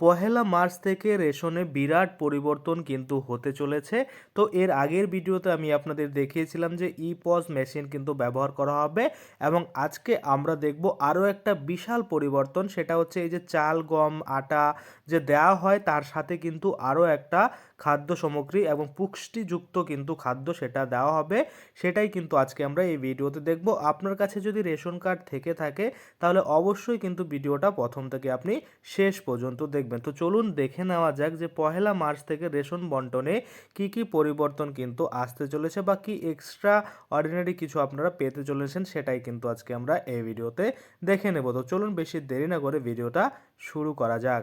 পহেলা March থেকে রেশনে বিরাট পরিবর্তন কিন্তু হতে চলেছে। তো এর আগের ভিডিওতে আমি আপনাদের দেখিয়েছিলাম যে ই পজ মেশিন কিন্তু ব্যবহার করা হবে এবং আজকে আমরা দেখব আরও একটা বিশাল পরিবর্তন। সেটা হচ্ছে এই যে চাল, গম, আটা যে দেওয়া হয়, তার সাথে কিন্তু আরও একটা খাদ্য সামগ্রী এবং পুষ্টিযুক্ত কিন্তু খাদ্য সেটা দেওয়া হবে। সেটাই কিন্তু আজকে আমরা এই ভিডিওতে দেখব। আপনার কাছে যদি রেশন কার্ড থেকে থাকে, তাহলে অবশ্যই কিন্তু ভিডিওটা প্রথম থেকে আপনি শেষ পর্যন্ত দেখবেন। তো চলুন দেখে নেওয়া যাক যে পহেলা মার্চ থেকে রেশন বন্টনে কি কি পরিবর্তন কিন্তু আসতে চলেছে বা কি এক্সট্রা অর্ডিনারি কিছু আপনারা পেতে চলেছেন সেটাই কিন্তু আজকে আমরা এই ভিডিওতে দেখে নেব। তো চলুন বেশি দেরি না করে ভিডিওটা শুরু করা যাক।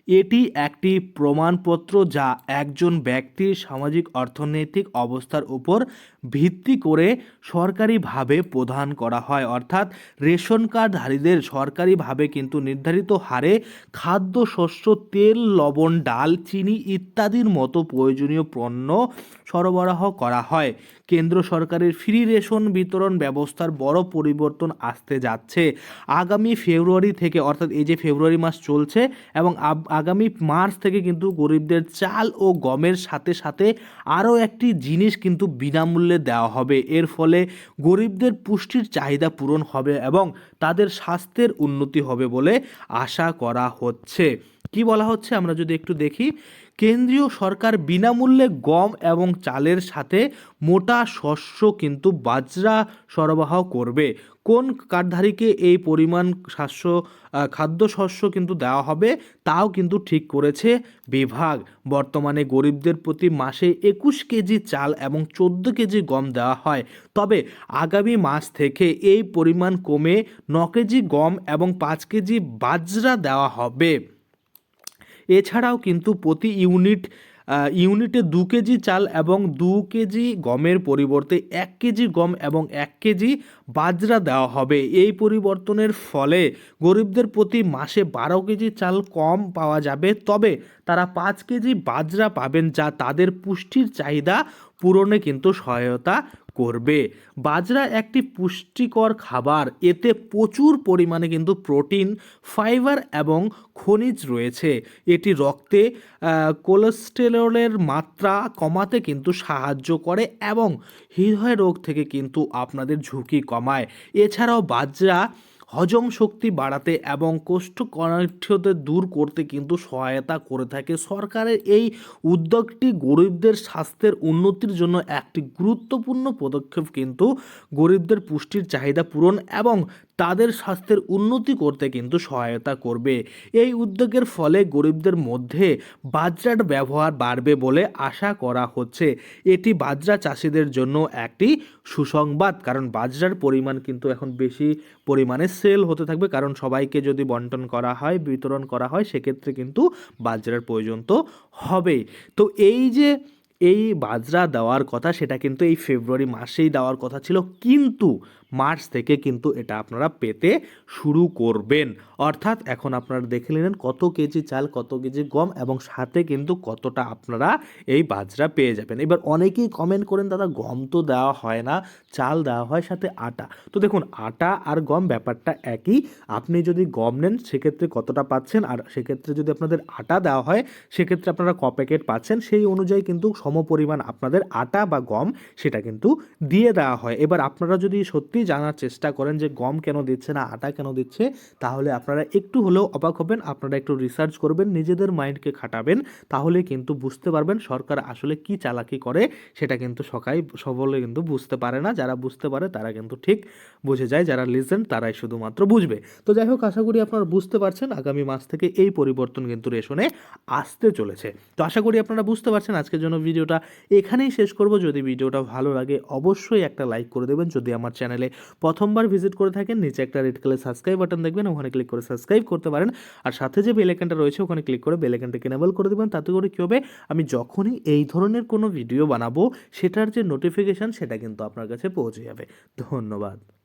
এটি একটি প্রমাণপত্র যা একজন ব্যক্তির সামাজিক অর্থনৈতিক অবস্থার উপর ভিত্তি করে সরকারিভাবে প্রদান করা হয়। অর্থাৎ রেশন কার্ডধারীদের সরকারিভাবে কিন্তু নির্ধারিত হারে খাদ্য, শস্য, তেল, লবণ, ডাল, চিনি ইত্যাদির মতো প্রয়োজনীয় পণ্য সরবরাহ করা হয়। কেন্দ্র সরকারের ফ্রি রেশন বিতরণ ব্যবস্থার বড় পরিবর্তন আসতে যাচ্ছে। আগামী ফেব্রুয়ারি থেকে, অর্থাৎ এই যে ফেব্রুয়ারি মাস চলছে এবং আগামী মার্চ থেকে কিন্তু গরিবদের চাল ও গমের সাথে সাথে আরও একটি জিনিস কিন্তু বিনামূল্যে দেওয়া হবে। এর ফলে গরিবদের পুষ্টির চাহিদা পূরণ হবে এবং তাদের স্বাস্থ্যের উন্নতি হবে বলে আশা করা হচ্ছে। কি বলা হচ্ছে? আমরা যদি একটু দেখি। কেন্দ্রীয় সরকার বিনামূল্যে গম এবং চালের সাথে মোটা শস্য কিন্তু বাজরা সরবরাহ করবে। কোন কার্ডধারীকে এই পরিমাণ শস্য আহ, খাদ্যশস্য কিন্তু দেওয়া হবে তাও কিন্তু ঠিক করেছে বিভাগ। বর্তমানে গরিবদের প্রতি মাসে একুশ কেজি চাল এবং চোদ্দ কেজি গম দেওয়া হয়। তবে আগামী মাস থেকে এই পরিমাণ কমে ন কেজি গম এবং পাঁচ কেজি বাজরা দেওয়া হবে। এছাড়াও কিন্তু প্রতি ইউনিট ইউনিটে দু কেজি চাল এবং দু কেজি গমের পরিবর্তে এক কেজি গম এবং এক কেজি বাজরা দেওয়া হবে। এই পরিবর্তনের ফলে গরিবদের প্রতি মাসে বারো কেজি চাল কম পাওয়া যাবে। তবে তারা পাঁচ কেজি বাজরা পাবেন, যা তাদের পুষ্টির চাহিদা পূরণে কিন্তু সহায়তা করবে। বাজরা একটি পুষ্টিকর খাবার। এতে প্রচুর পরিমাণে কিন্তু প্রোটিন, ফাইবার এবং খনিজ রয়েছে। এটি রক্তে কোলেস্টেরলের মাত্রা কমাতে কিন্তু সাহায্য করে এবং হৃদয় রোগ থেকে কিন্তু আপনাদের ঝুঁকি কমায়। এছাড়াও বাজরা হজম শক্তি বাড়াতে এবং কোষ্ঠকাঠিন্যতা দূর করতে কিন্তু সহায়তা করে থাকে। সরকারের এই উদ্যোগটি গরিবদের স্বাস্থ্যের উন্নতির জন্য একটি গুরুত্বপূর্ণ পদক্ষেপ কিন্তু গরিবদের পুষ্টির চাহিদা পূরণ এবং তাদের স্বাস্থ্যের উন্নতি করতে কিন্তু সহায়তা করবে। এই উদ্যোগের ফলে গরিবদের মধ্যে বাজরার ব্যবহার বাড়বে বলে আশা করা হচ্ছে। এটি বাজরা চাষিদের জন্য একটি সুসংবাদ, কারণ বাজরার পরিমাণ কিন্তু এখন বেশি পরিমাণে সেল হতে থাকবে। কারণ সবাইকে যদি বন্টন করা হয়, বিতরণ করা হয়, সেক্ষেত্রে কিন্তু বাজরার প্রয়োজন তো হবেই। তো এই যে এই বাজরা দেওয়ার কথা, সেটা কিন্তু এই ফেব্রুয়ারি মাসেই দেওয়ার কথা ছিল। কিন্তু মার্চ থেকে কিন্তু এটা আপনারা পেতে শুরু করবেন। অর্থাৎ এখন আপনারা দেখে নিলেন কত কেজি চাল, কত কেজি গম এবং সাথে কিন্তু কতটা আপনারা এই বাজরা পেয়ে যাবেন। এবার অনেকেই কমেন্ট করেন, দাদা, গম তো দেওয়া হয় না, চাল দেওয়া হয় সাথে আটা। তো দেখুন, আটা আর গম ব্যাপারটা একই। আপনি যদি গম নেন, সেক্ষেত্রে কতটা পাচ্ছেন? আর সেক্ষেত্রে যদি আপনাদের আটা দেওয়া হয়, সেক্ষেত্রে আপনারা ক প্যাকেট পাচ্ছেন? সেই অনুযায়ী কিন্তু সমপরিমাণ আপনাদের আটা বা গম সেটা কিন্তু দিয়ে দেওয়া হয়। এবার আপনারা যদি সত্যি জানার চেষ্টা করেন যে গম কেন দিচ্ছে না, আটা কেন দিচ্ছে, তাহলে আপনারা একটু হলেও অবাক হবেন, আপনারা একটু রিসার্চ করবেন, নিজেদের মাইন্ডকে খাটাবেন, তাহলে কিন্তু বুঝতে পারবেন সরকার আসলে কি চালাকি করে, সেটা কিন্তু সকাই, সবলে কিন্তু বুঝতে পারে না, যারা বুঝতে পারে তারা কিন্তু ঠিক বুঝে যায়, যারা লিজেন্ড তারাই শুধুমাত্র বুঝবে। তো যাই হোক, আশা করি আপনারা বুঝতে পারছেন, আগামী মাস থেকে এই পরিবর্তন কিন্তু রেশনে আসতে চলেছে। তো আশা করি আপনারা বুঝতে পারছেন, আজকের জন্য ভিডিওটা এখানেই শেষ করব। যদি ভিডিওটা ভালো লাগে, অবশ্যই একটা লাইক করে দেবেন। যদি আমার চ্যানেলে প্রথমবার ভিজিট করে থাকেন, নিচে একটা রেড কালার সাবস্ক্রাইব বাটন দেখবেন, ওখানে ক্লিক করে সাবস্ক্রাইব করতে পারেন। আর সাথে যে বেলেকেনটা রয়েছে, ওখানে ক্লিক করে বেলেকানটাকে এনেবল করে দেবেন। তাতে করে কী হবে? আমি যখনই এই ধরনের কোনো ভিডিও বানাবো, সেটার যে নোটিফিকেশান সেটা কিন্তু আপনার কাছে পৌঁছে যাবে। ধন্যবাদ।